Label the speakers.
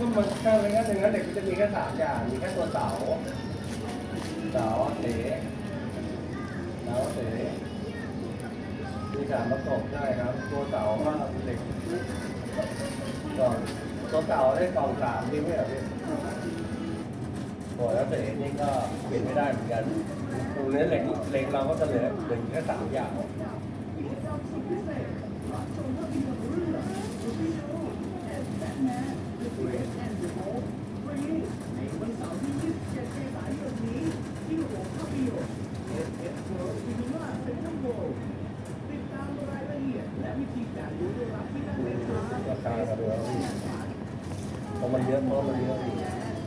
Speaker 1: มันถ้าเป็นงั้นหนึ่งนั้นเด็กมันจะมีแค่สามอย่าง มีแค่ตัวเสาเสาเสเสาเสมีสามประกอบใช่ครับ ตัวเสาก็เด็กกล่องตัวเสาได้กล่องสามนี่ไม่เหรอพี่ตัวแล้วเสนี่ก็เปลี่ยนไม่ได้เหมือนกันตรงนี้เหล็กเหล็กเราก็จะเหลือเหลือแค่สามอย่าง ราคากันแล้ว เพราะมันเยอะเพราะมันเยอะอีก